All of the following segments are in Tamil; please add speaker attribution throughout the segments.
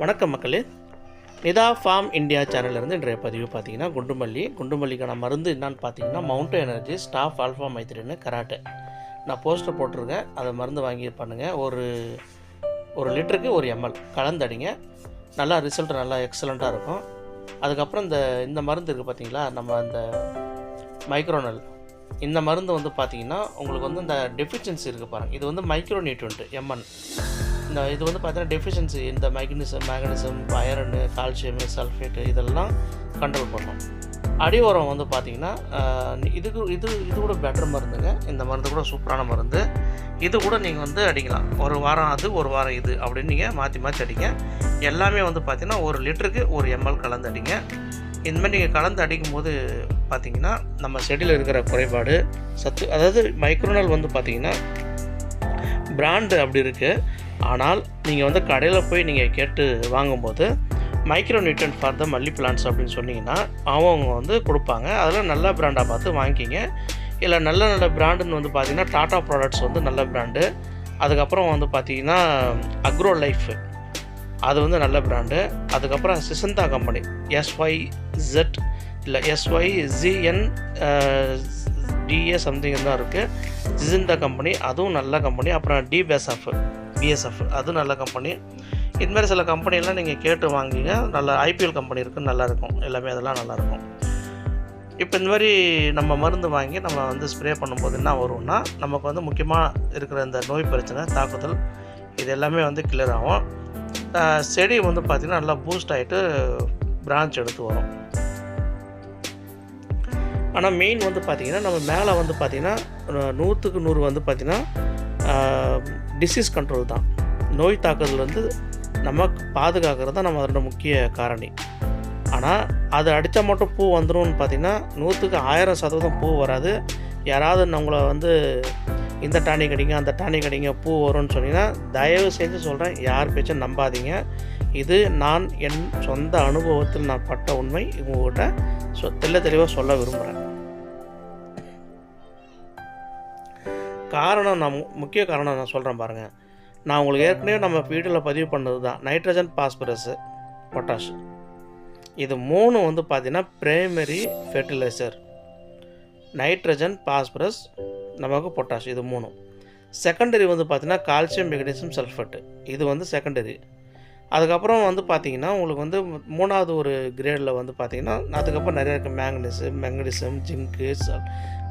Speaker 1: வணக்கம் மக்களே. நிதா ஃபார்ம் இந்தியா சேனல்லேருந்து இன்றைய பதிவு பார்த்தீங்கன்னா குண்டுமல்லி. குண்டுமல்லிக்கான மருந்து என்னன்னு பார்த்தீங்கன்னா மவுண்ட் எனர்ஜி ஸ்டாஃப் ஆல்ஃபா மைத்திரின்னு கராட்டை. நான் போஸ்டர் போட்டிருக்கேன். அதை மருந்து வாங்கி பண்ணுங்கள் ஒரு ஒரு லிட்டருக்கு ஒரு எம்எல். கலந்தடிங்க. நல்லா ரிசல்ட் நல்லா எக்ஸலண்ட்டாக இருக்கும். அதுக்கப்புறம் இந்த இந்த மருந்து இருக்குது பார்த்தீங்களா நம்ம அந்த மைக்ரோனல். இந்த மருந்து வந்து பார்த்தீங்கன்னா உங்களுக்கு வந்து இந்த டெஃபிஷியன்சி இருக்குது பாருங்கள் இது வந்து மைக்ரோ நியூட்ரண்ட் எம்என் இந்த இது வந்து பார்த்தீங்கன்னா டெஃபிஷியன்சி இந்த magnesium magnesium iron calcium sulphate இதெல்லாம் கண்ட்ரோல் பண்ணும். அடி உரம் வந்து பார்த்தீங்கன்னா இதுக்கு இது இது கூட பெட்டர் மருந்துங்க. இந்த மருந்து கூட சூப்பரான மருந்து. இது கூட நீங்கள் வந்து அடிக்கலாம். ஒரு வாரம் அது ஒரு வாரம் இது அப்படின்னு நீங்கள் மாற்றி மாற்றி அடிங்க. எல்லாமே வந்து பார்த்திங்கன்னா ஒரு லிட்டருக்கு ஒரு எம்எல் கலந்து அடிங்க. இந்த மாதிரி நீங்கள் கலந்து அடிக்கும்போது பார்த்திங்கன்னா பார்த்தீங்கன்னா நம்ம செடியில் இருக்கிற குறைபாடு சத்து அதாவது மைக்ரோனல் வந்து பார்த்தீங்கன்னா பிராண்டு அப்படி இருக்குது ஆனால் நீங்கள் வந்து கடையில் போய் நீங்கள் கேட்டு வாங்கும்போது மைக்ரோ நியூட்ரன் ஃபார் த மல்லி பிளான்ஸ் அப்படின்னு சொன்னீங்கன்னா அவங்க வந்து கொடுப்பாங்க. அதெல்லாம் நல்ல பிராண்டாக பார்த்து வாங்கிக்கிங்க. இல்லை நல்ல நல்ல பிராண்டுன்னு வந்து பார்த்திங்கன்னா டாடா ப்ராடக்ட்ஸ் வந்து நல்ல பிராண்டு அதுக்கப்புறம் வந்து பார்த்திங்கன்னா அக்ரோ லைஃப் அது வந்து நல்ல பிராண்டு அதுக்கப்புறம் Syngenta company S Y Z இல்லை S Y G N D A something தான் இருக்குது ஜிசிந்தா கம்பெனி அதுவும் நல்ல கம்பெனி அப்புறம் டி பேஸ் ஆஃப் பிஎஸ்எஃப் அதுவும் நல்ல கம்பெனி இதுமாரி சில கம்பெனிலாம் நீங்கள் கேட்டு வாங்கிங்க நல்ல ஐபிஎல் கம்பெனி இருக்குது நல்லாயிருக்கும் எல்லாமே அதெல்லாம் நல்லாயிருக்கும் இப்போ இந்த மாதிரி நம்ம மருந்து வாங்கி நம்ம வந்து ஸ்ப்ரே பண்ணும்போது என்ன வரும்னா நமக்கு வந்து முக்கியமாக இருக்கிற இந்த நோய் பிரச்சனை தாக்குதல் இது எல்லாமே வந்து கிளியர் ஆகும். செடி வந்து பார்த்திங்கன்னா நல்லா பூஸ்ட் ஆகிட்டு பிரான்ச் எடுத்து வரும். ஆனால் மெயின் வந்து பார்த்திங்கன்னா நம்ம மேலே வந்து பார்த்திங்கன்னா நூற்றுக்கு நூறு வந்து பார்த்திங்கன்னா டிசீஸ் கண்ட்ரோல் தான். நோய் தாக்குதல் வந்து நமக்கு பாதுகாக்கிறது தான் நம்ம அதோட முக்கிய காரணி. ஆனால் அது அடித்தா மட்டும் பூ வந்துரும்னு பார்த்தீங்கன்னா நூற்றுக்கு ஆயிரம் சதவீதம் பூ வராது. யாராவது நம்மளை வந்து இந்த டானிக் அடிங்க அந்த டானிக் அடிங்க பூ வரும்னு சொன்னீங்கன்னா தயவு செஞ்சு சொல்கிறேன் யார் பேச்சும் நம்பாதீங்க. இது நான் என் சொந்த அனுபவத்தில் நான் பட்ட உண்மை. உங்கள்கிட்ட சொ தெல்ல தெளிவாக சொல்ல விரும்புகிறேன் காரணம் நான் முக்கிய காரணம் நான் சொல்கிறேன் பாருங்கள் நான் உங்களுக்கு ஏற்கனவே நம்ம வீடியோவில் பதிவு பண்ணது தான் நைட்ரஜன் பாஸ்பரஸு பொட்டாஷ். இது மூணு வந்து பார்த்தீங்கன்னா பிரைமரி ஃபெர்டிலைசர் நைட்ரஜன் பாஸ்பரஸ் நமக்கு பொட்டாஷ் இது மூணும் செகண்டரி வந்து பார்த்தீங்கன்னா கால்சியம் மெக்னீசியம் சல்ஃபேட்டு இது வந்து செகண்டரி அதுக்கப்புறம் வந்து பார்த்தீங்கன்னா உங்களுக்கு வந்து மூணாவது ஒரு கிரேடில் வந்து பார்த்தீங்கன்னா அதுக்கப்புறம் நிறைய இருக்குது மேங்கனீஸு மெங்கனீசியம் ஜிங்கு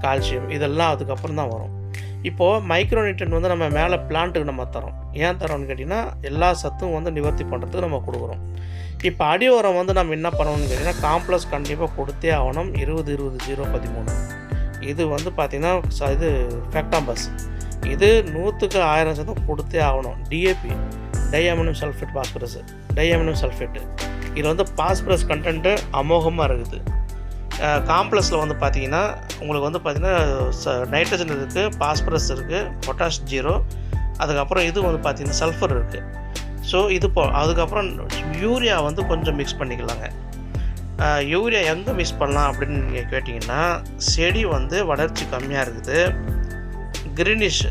Speaker 1: கால்சியம் இதெல்லாம் அதுக்கப்புறம் தான் வரும். இப்போது மைக்ரோநியூட்ரன் வந்து நம்ம மேலே பிளான்ட்டுக்கு நம்ம தரோம் ஏன் தரோம்னு கேட்டிங்கன்னா எல்லா சத்தும் வந்து நிவர்த்தி பண்ணுறதுக்கு நம்ம கொடுக்குறோம். இப்போ அடி உரம் வந்து நம்ம என்ன பண்ணணும்னு கேட்டிங்கன்னா காம்ப்ளெக்ஸ் கண்டிப்பாக கொடுத்தே ஆகணும். இருபது இருபது ஜீரோ பதிமூணு. இது வந்து பார்த்திங்கன்னா ச- இது ஃபேக்டாம்பஸ் இது நூற்றுக்கு ஆயிரம் சதம் கொடுத்தே ஆகணும். DAP diammonium sulphate phosphorus diammonium sulphate இதில் வந்து பாஸ்பரஸ் கண்டென்ட்டு அமோகமாக இருக்குது. காம்ப்ளெக்ஸில் வந்து பார்த்தீங்கன்னா உங்களுக்கு வந்து பார்த்தீங்கன்னா நைட்ரஜன் இருக்குது பாஸ்பரஸ் இருக்குது பொட்டாஷ் ஜீரோ அதுக்கப்புறம் இது வந்து பார்த்தீங்கன்னா சல்ஃபர் இருக்குது ஸோ இது போ அதுக்கப்புறம் யூரியா வந்து கொஞ்சம் மிக்ஸ் பண்ணிக்கலாங்க. யூரியா எங்கே மிக்ஸ் பண்ணலாம் அப்படின்னு நீங்கள் கேட்டிங்கன்னா செடி வந்து வளர்ச்சி கம்மியாக இருக்குது. க்ரீனிஷ்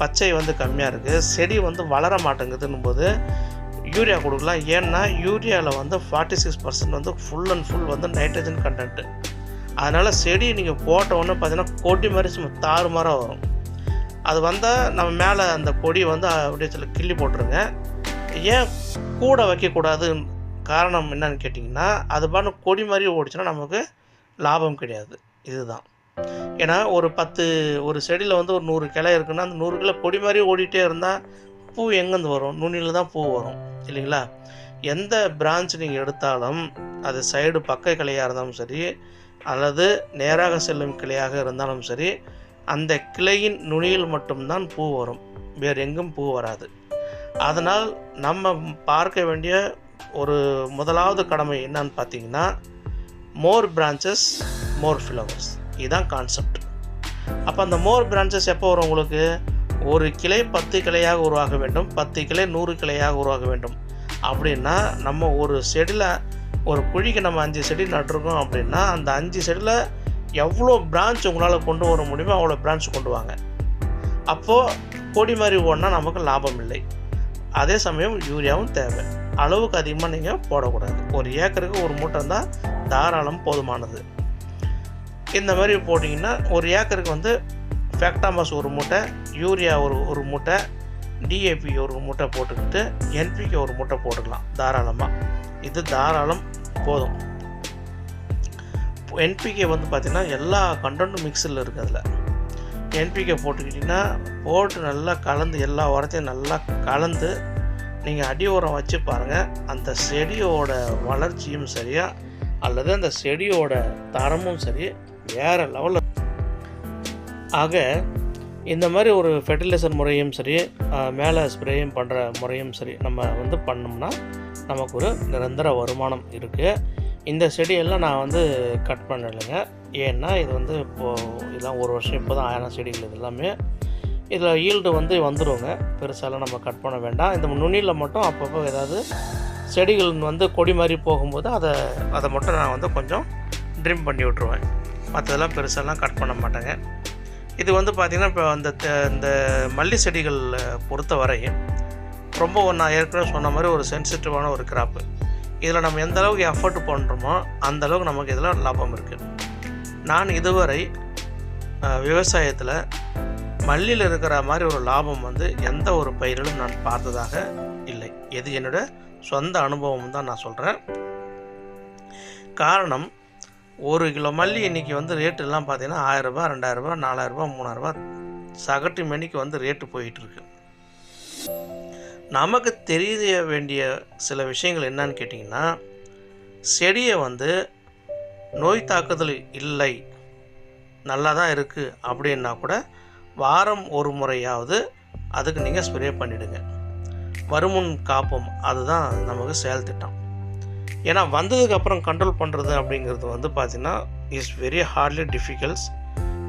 Speaker 1: பச்சை வந்து கம்மியாக இருக்குது செடி வந்து வளர மாட்டேங்குதுன்னும் போது யூரியா கொடுக்கலாம். ஏன்னா யூரியாவில் வந்து ஃபார்ட்டி சிக்ஸ் பர்சன்ட் வந்து ஃபுல் அண்ட் ஃபுல் வந்து நைட்ரஜன் கண்டென்ட்டு அதனால் செடி நீங்கள் போட்ட உடனே பார்த்தீங்கன்னா கொடி மாதிரி சும்மா தாறுமாறாக வரும். அது வந்தால் நம்ம மேலே அந்த கொடி வந்து அப்படியே சில கிள்ளி போட்டுருங்க. ஏன் கூட வைக்கக்கூடாது? காரணம் என்னன்னு கேட்டிங்கன்னா அது பாட்டு கொடி மாதிரி ஓடிச்சுன்னா நமக்கு லாபம் கிடையாது. இதுதான். ஏன்னா ஒரு பத்து ஒரு செடியில் வந்து ஒரு நூறு கிளை இருக்குன்னா அந்த நூறு கிளை கொடி மாதிரி ஓடிட்டே இருந்தால் பூ எங்கேருந்து வரும்? நுனியில் தான் பூ வரும் இல்லைங்களா? எந்த பிரான்ச் நீங்கள் எடுத்தாலும் அது சைடு பக்க கிளையாக இருந்தாலும் சரி அல்லது நேராக செல்லும் கிளையாக இருந்தாலும் சரி அந்த கிளையின் நுனியில் மட்டும்தான் பூ வரும். வேறு எங்கும் பூ வராது. அதனால் நம்ம பார்க்க வேண்டிய ஒரு முதலாவது கடமை என்னன்னு பார்த்தீங்கன்னா மோர் பிரான்ச்சஸ் மோர் ஃப்ளவர்ஸ் இதுதான் கான்செப்ட் அப்போ அந்த மோர் பிரான்ச்சஸ் எப்போ வரும் உங்களுக்கு? ஒரு கிளை பத்து கிளையாக உருவாக வேண்டும் பத்து கிளை நூறு கிளையாக உருவாக வேண்டும். அப்படின்னா நம்ம ஒரு செடியில் ஒரு குழிக்கு நம்ம அஞ்சு செடி நட்டிருக்கோம் அப்படின்னா அந்த அஞ்சு செடியில் எவ்வளோ பிரான்ச் உங்களால் கொண்டு வர முடியுமோ அவ்வளோ பிரான்ச் கொண்டு வாங்க. அப்போது கொடி மாதிரி ஓடினா நமக்கு லாபம் இல்லை. அதே சமயம் யூரியாவும் தேவை. அளவுக்கு அதிகமாக நீங்கள் போடக்கூடாது. ஒரு ஏக்கருக்கு ஒரு மூட்டை தான் தாராளம் போதுமானது. இந்த மாதிரி போட்டிங்கன்னா ஒரு ஏக்கருக்கு வந்து ஃபேக்டாமஸ் ஒரு மூட்டை யூரியா ஒரு ஒரு மூட்டை டிஏபி ஒரு மூட்டை போட்டுக்கிட்டு என்பிக்கு ஒரு மூட்டை போட்டுக்கலாம் தாராளமாக இது தாராளம் போதும். என்பிகே வந்து பார்த்திங்கன்னா எல்லா கண்டென்ட்டும் மிக்ஸில் இருக்குது அதில். என்பிகே போட்டுக்கிட்டிங்கன்னா போட்டு நல்லா கலந்து எல்லா உரத்தையும் நல்லா கலந்து நீங்கள் அடி உரம் வச்சு பாருங்கள் அந்த செடியோட வளர்ச்சியும் சரியாக அல்லது அந்த செடியோட தரமும் சரி வேறு லெவலில் ஆக இந்த மாதிரி ஒரு ஃபெர்டிலைசர் முறையும் சரி மேலே ஸ்ப்ரேயும் பண்ணுற முறையும் சரி நம்ம வந்து பண்ணோம்னா நமக்கு ஒரு நிரந்தர வருமானம் இருக்குது இந்த செடியெல்லாம் நான் வந்து கட் பண்ணலைங்க. ஏன்னா இது வந்து இப்போது இதெல்லாம் ஒரு வருஷம் இப்போ தான் ஆயிரம் செடிகள் இது எல்லாமே. இதில் ஈல்டு வந்து வந்துடுவோங்க பெருசாலாம் நம்ம கட் பண்ண வேண்டாம். இந்த நுனியில் மட்டும் அப்பப்போ ஏதாவது செடிகள் வந்து கொடி மாதிரி போகும்போது அதை அதை மட்டும் நான் வந்து கொஞ்சம் ட்ரிம் பண்ணி விட்ருவேன் மற்றதெல்லாம் பெருசாலாம் கட் பண்ண மாட்டேங்க. இது வந்து பார்த்திங்கன்னா இப்போ அந்த இந்த மல்லி செடிகள் பொறுத்த வரையும் ரொம்ப நான் ஏற்கனவே சொன்ன மாதிரி ஒரு சென்சிட்டிவான ஒரு கிராப்பு இதில் நம்ம எந்த அளவுக்கு எஃபர்ட் பண்ணுறோமோ அந்த அளவுக்கு நமக்கு இதில் லாபம் இருக்குது நான் இதுவரை விவசாயத்தில் மல்லியில் இருக்கிற மாதிரி ஒரு லாபம் வந்து எந்த ஒரு பயிரிலும் நான் பார்த்ததாக இல்லை. இது என்னோட சொந்த அனுபவம் தான் நான் சொல்கிறேன் காரணம் ஒரு கிலோ மல்லி இன்றைக்கி வந்து ரேட்டெல்லாம் பார்த்தீங்கன்னா ஆயிரரூபா ரெண்டாயிரரூபா நாலாயிரரூபா மூணாயிரரூபா. சகட்டு மணிக்கு வந்து ரேட்டு போயிட்டு இருக்கு. நமக்கு தெரிய வேண்டிய சில விஷயங்கள் என்னன்னு கேட்டிங்கன்னா செடியை வந்து நோய் தாக்குதல் இல்லை நல்லா தான் இருக்குது அப்படின்னா கூட வாரம் ஒரு முறையாவது அதுக்கு நீங்கள் ஸ்ப்ரே பண்ணிவிடுங்க வருமுன் காப்போம். அதுதான் நமக்கு செயல் திட்டம். ஏன்னா வந்ததுக்கப்புறம் கண்ட்ரோல் பண்ணுறது அப்படிங்கிறது வந்து பார்த்திங்கன்னா இஸ் வெரி ஹார்ட்லி டிஃபிகல்ட்ஸ்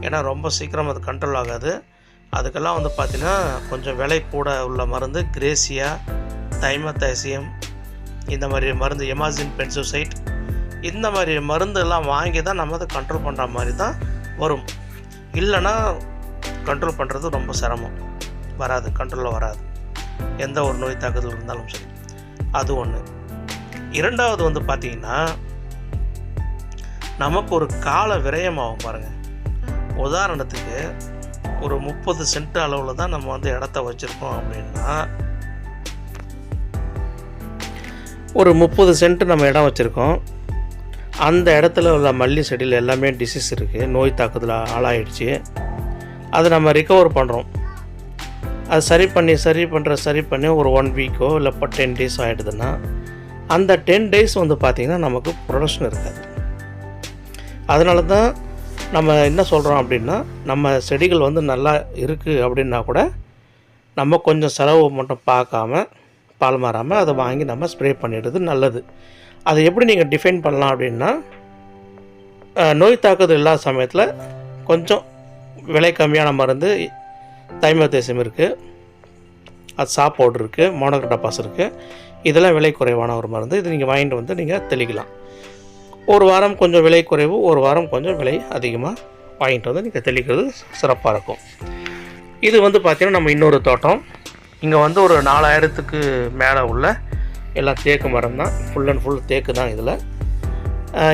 Speaker 1: ஏன்னா ரொம்ப சீக்கிரம் அது கண்ட்ரோல் ஆகாது. அதுக்கெல்லாம் வந்து பார்த்திங்கன்னா கொஞ்சம் விலை கூட உள்ள மருந்து கிரேசியா தைமத்தைசியம் இந்த மாதிரி மருந்து எமாசின் பென்சோசைட் இந்த மாதிரி மருந்தெல்லாம் வாங்கி தான் நம்ம அதை கண்ட்ரோல் பண்ணுற மாதிரி தான் வரும். இல்லைன்னா கண்ட்ரோல் பண்ணுறது ரொம்ப சிரமம். வராது கண்ட்ரோலில் வராது. எந்த ஒரு நோய் தாக்குதல் இருந்தாலும் சரி. அது ஒன்று இரண்டாவது வந்து பார்த்தீங்கன்னா நமக்கு ஒரு கால விரயமாகும் பாருங்கள் உதாரணத்துக்கு ஒரு முப்பது சென்ட் அளவில் தான் நம்ம வந்து இடத்த வச்சுருக்கோம் அப்படின்னா ஒரு முப்பது சென்ட் நம்ம இடம் வச்சுருக்கோம். அந்த இடத்துல உள்ள மல்லி செடியில் எல்லாமே டிசீஸ் இருக்குது நோய் தாக்குதல் ஆளாயிடுச்சு. அதை நம்ம ரிகவர் பண்ணுறோம் அது சரி பண்ணி சரி பண்ணுற சரி பண்ணி ஒரு ஒன் வீக்கோ இல்லை இப்போ டென் டேஸ் ஆகிடுதுன்னா அந்த டென் டேஸ் வந்து பார்த்திங்கன்னா நமக்கு ப்ரொடக்ஷன் இருக்காது. அதனால தான் நம்ம என்ன சொல்கிறோம் அப்படின்னா நம்ம செடிகள் வந்து நல்லா இருக்குது அப்படின்னா கூட நம்ம கொஞ்சம் செலவு மட்டும் பார்க்காம பால் மாறாமல் அதை வாங்கி நம்ம ஸ்ப்ரே பண்ணிடுறது நல்லது. அதை எப்படி நீங்கள் டிஃபைன் பண்ணலாம் அப்படின்னா நோய் தாக்குதல் இல்லாத சமயத்தில் கொஞ்சம் விலை கம்மியான மருந்து தைமத்தேசம் இருக்குது அது சாப்பாடு பவுடர் இருக்குது மோனோக்ரடாபாஸ் இருக்குது இதெல்லாம் விலை குறைவான ஒரு மருந்து. இது நீங்கள் வாங்கிட்டு வந்து நீங்கள் தெளிக்கலாம். ஒரு வாரம் கொஞ்சம் விலை குறைவு ஒரு வாரம் கொஞ்சம் விலை அதிகமாக வாங்கிட்டு வந்து நீங்கள் தெளிக்கிறது சிறப்பாக இருக்கும். இது வந்து பார்த்திங்கன்னா நம்ம இன்னொரு தோட்டம். இங்கே வந்து ஒரு நாலாயிரத்துக்கு மேலே உள்ள எல்லாம் தேக்கு மரம் தான். ஃபுல் அண்ட் ஃபுல் தேக்கு தான் இதில்.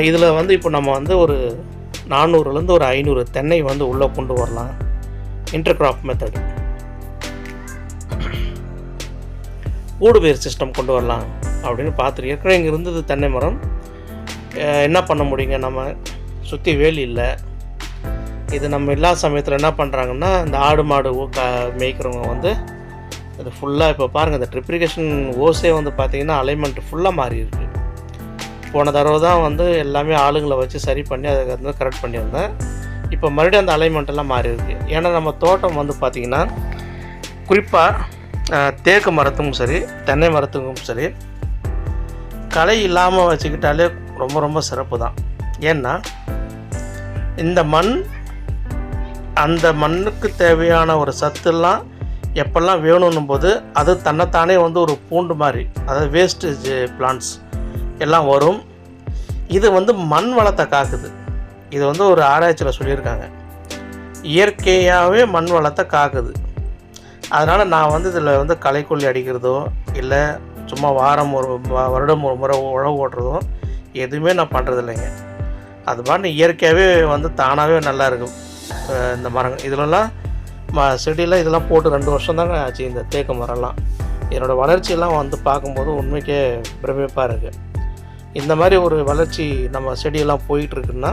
Speaker 1: இதில் வந்து இப்போ நம்ம வந்து ஒரு நானூறுலேருந்து ஒரு ஐநூறு தென்னை வந்து உள்ளே கொண்டு வரலாம். இன்டர் கிராப் மெத்தட் ஊடுபயிர் சிஸ்டம் கொண்டு வரலாம் அப்படின்னு பார்த்துட்டு ஏற்கனவே இங்கே இருந்தது தென்னை மரம். என்ன பண்ண முடியுங்க? நம்ம சுற்றி வேலி இல்லை. இது நம்ம இல்லாத சமயத்தில் என்ன பண்ணுறாங்கன்னா இந்த ஆடு மாடு ஊ- க மேய்க்கிறவங்க வந்து இது ஃபுல்லாக இப்போ பாருங்கள் இந்த ட்ரிப்ரிகேஷன் ஓஸே வந்து பார்த்திங்கன்னா அலைன்மெண்ட் ஃபுல்லாக மாறி இருக்கு. போன தடவை தான் வந்து எல்லாமே ஆளுங்களை வச்சு சரி பண்ணி அதை வந்து கரெக்ட் பண்ணியிருந்தேன். இப்போ மறுபடியும் அந்த அலைன்மெண்ட்டெல்லாம் மாறி இருக்கு. ஏன்னா நம்ம தோட்டம் வந்து பார்த்திங்கன்னா குறிப்பாக தேக்கு மரத்துக்கும் சரி தென்னை மரத்துக்கும் சரி களை இல்லாமல் வச்சுக்கிட்டாலே ரொம்ப ரொம்ப சிறப்பு தான் ஏன்னா இந்த மண் அந்த மண்ணுக்கு தேவையான ஒரு சத்துலாம் எப்பெல்லாம் வேணும்னும் போது அது தன்னைத்தானே வந்து ஒரு பூண்டு மாதிரி அதாவது வேஸ்டேஜ் பிளான்ஸ் எல்லாம் வரும். இது வந்து மண் வளத்தை காக்குது. இது வந்து ஒரு ஆராய்ச்சியில் சொல்லியிருக்காங்க. இயற்கையாகவே மண் வளத்தை காக்குது. அதனால் நான் வந்து இதில் வந்து களைக்கொல்லி அடிக்கிறதோ இல்லை சும்மா வாரம் ஒரு வருடம் ஒரு முறை உழவு ஓட்டுறதோ எதுவுமே நான் பண்ணுறது இல்லைங்க அது பாட்டு இயற்கையாகவே வந்து தானாகவே நல்லா இருக்கும். இந்த மரங்கள் இதிலலாம் ம செடியெல்லாம் இதெல்லாம் போட்டு ரெண்டு வருஷம் தாங்க ஆச்சு இந்த தேக்கு மரம்லாம். என்னோடய வளர்ச்சியெல்லாம் வந்து பார்க்கும்போது உண்மைக்கே பிரமிப்பாக இருக்குது இந்த மாதிரி ஒரு வளர்ச்சி நம்ம செடியெல்லாம் போயிட்டுருக்குன்னா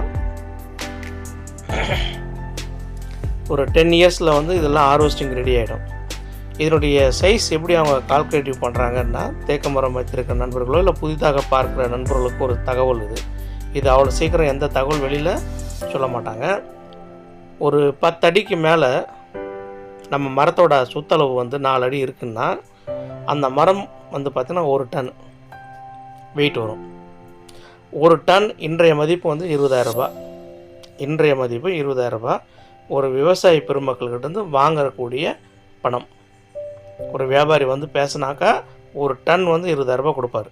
Speaker 1: ஒரு டென் இயர்ஸில் வந்து இதெல்லாம் ஹார்வெஸ்டிங் ரெடி ஆகிடும் இதனுடைய சைஸ் எப்படி அவங்க கால்குலேட்டிவ் பண்ணுறாங்கன்னா தேக்க மரம் வைத்திருக்கிற நண்பர்களோ இல்லை புதிதாக பார்க்குற நண்பர்களுக்கு ஒரு தகவல் இது. இது அவ்வளோ சீக்கிரம் எந்த தகவல் வெளியில் சொல்ல மாட்டாங்க. ஒரு பத்து அடிக்கு மேலே நம்ம மரத்தோட சுத்தளவு வந்து நாலு அடி இருக்குன்னா அந்த மரம் வந்து பார்த்திங்கன்னா ஒரு டன் வெயிட் வரும். ஒரு டன் இன்றைய மதிப்பு வந்து இருபதாயிரரூபா இன்றைய மதிப்பு இருபதாயிரம் ரூபாய். ஒரு விவசாய பெருமக்கள்கிட்ட இருந்து வாங்கக்கூடிய பணம். ஒரு வியாபாரி வந்து பேசினாக்கா ஒரு டன் வந்து இருபதாயிரம் ரூபாய் கொடுப்பாரு.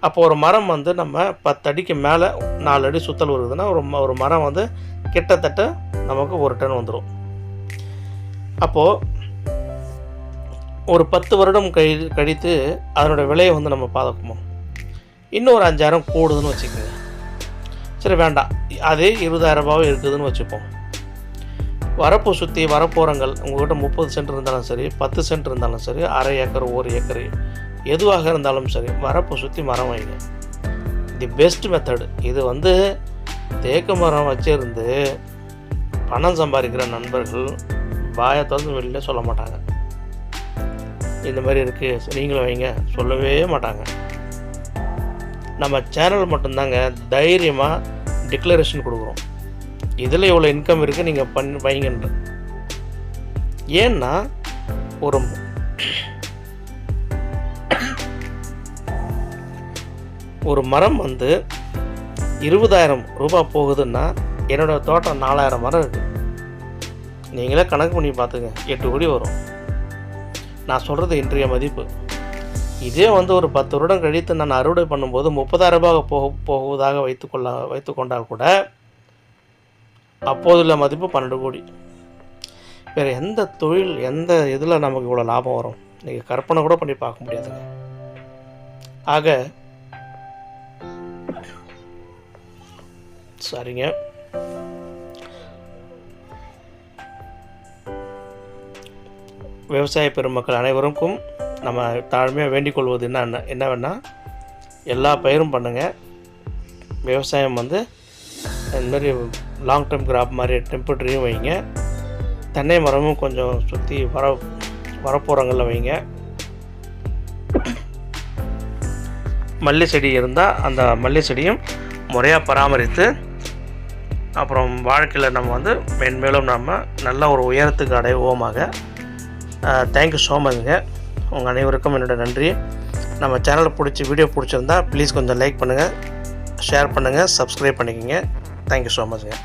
Speaker 1: அப்போ ஒரு மரம் வந்து நம்ம பத்து அடிக்கு மேலே நாலு அடி சுத்தல் வருதுன்னா ஒரு ஒரு மரம் வந்து கிட்டத்தட்ட நமக்கு ஒரு டன் வந்துடும் அப்போது ஒரு பத்து வருடம் கழி கழித்து அதனோட விலையை வந்து நம்ம பார்க்குமோ இன்னும் ஒரு அஞ்சாயிரம் கூடுதுன்னு வச்சுக்கோங்க. சரி வேண்டாம். அதே இருபதாயிரம் ரூபாவும் இருக்குதுன்னு வச்சுப்போம். வரப்பு சுற்றி வரப்போகிறங்கள் உங்கள்கிட்ட முப்பது சென்ட் இருந்தாலும் சரி பத்து சென்ட் இருந்தாலும் சரி அரை ஏக்கர் ஒரு ஏக்கர் எதுவாக இருந்தாலும் சரி வரப்பு சுற்றி மரம் வைங்க. தி பெஸ்ட் மெத்தடு இது வந்து தேக்கு மரம் வச்சிருந்து பணம் சம்பாதிக்கிற நண்பர்கள் வாயை திறந்து வெளியில் சொல்ல மாட்டாங்க. இந்த மாதிரி இருக்குது நீங்களும் வைங்க சொல்லவே மாட்டாங்க. நம்ம சேனல் மட்டும்தாங்க தைரியமாக டிக்ளரேஷன் கொடுக்குறோம். இதில் இவ்வளோ இன்கம் இருக்குது நீங்கள் பண்ணி வைங்கன்ற. ஏன்னா ஒரு ஒரு மரம் வந்து இருபதாயிரம் ரூபாய் போகுதுன்னா என்னோட தோட்டம் நாலாயிரம் மரம் இருக்குது நீங்களே கணக்கு பண்ணி பார்த்துங்க எட்டு கோடி வரும். நான் சொல்கிறது இன்றைய மதிப்பு. இதே வந்து ஒரு பத்து வருடம் கழித்து நான் அறுவடை பண்ணும்போது முப்பதாயிரம் ரூபாய் போக போகுவதாக வைத்துக்கொள்ள வைத்துக்கொண்டால் கூட அப்போதுள்ள மதிப்பு பன்னெண்டு கோடி. வேறு எந்த தொழில் எந்த இதில் நமக்கு இவ்வளோ லாபம் வரும்? நீங்கள் கற்பனை கூட பண்ணி பார்க்க முடியாதுங்க. ஆக சரிங்க. விவசாய பெருமக்கள் அனைவருக்கும் நம்ம தாழ்மையாக வேண்டிக் கொள்வது என்ன என்னவென்னா எல்லா பயிரும் பண்ணுங்கள் விவசாயம் வந்து இந்தமாரி லாங் டைம் கிராப் மாதிரி டெம்பரரியும் வைங்க. தென்னை மரமும் கொஞ்சம் சுற்றி வர வரப்போகிறங்களில் வைங்க. மல்லி செடி இருந்தால் அந்த மல்லி செடியும் முறையாக பராமரித்து அப்புறம் வாழ்க்கையில் நம்ம வந்து மென்மேலும் நம்ம நல்ல ஒரு உயரத்துக்கு அடைவோமாக. தேங்க்யூ ஸோ மச்ங்க உங்கள் அனைவருக்கும் என்னோட நன்றி. நம்ம சேனலை பிடிச்சி வீடியோ பிடிச்சிருந்தா ப்ளீஸ் கொஞ்சம் லைக் பண்ணுங்கள் ஷேர் பண்ணுங்கள் சப்ஸ்கிரைப் பண்ணிக்கோங்க. Thank you so மச்ங்க